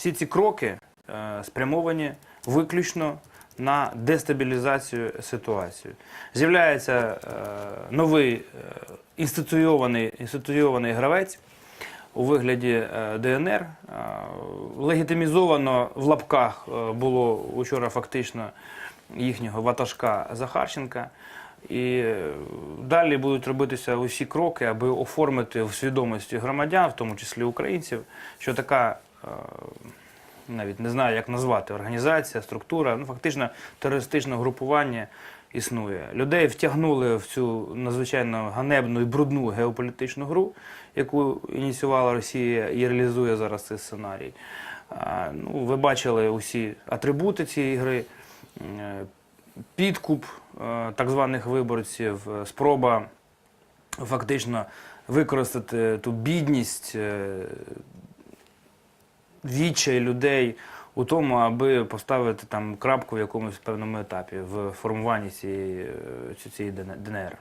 всі ці кроки е, спрямовані виключно на дестабілізацію ситуації. З'являється е, новий е, інституйований, інституйований гравець у вигляді ДНР. Легітимізовано в лапках було учора фактично їхнього ватажка Захарченка. І далі будуть робитися усі кроки, аби оформити в свідомості громадян, в тому числі українців, що така навіть не знаю, як назвати організація, структура, ну фактично терористичне групування існує. Людей втягнули в цю надзвичайно ганебну і брудну геополітичну гру, яку ініціювала Росія і реалізує зараз цей сценарій. Ну, ви бачили усі атрибути цієї гри. Е, Підкуп е, так званих виборців, е, спроба фактично використати ту бідність, е, відчай людей у тому, аби поставити там крапку в якомусь певному етапі в формуванні цієї, е, цієї ДНР.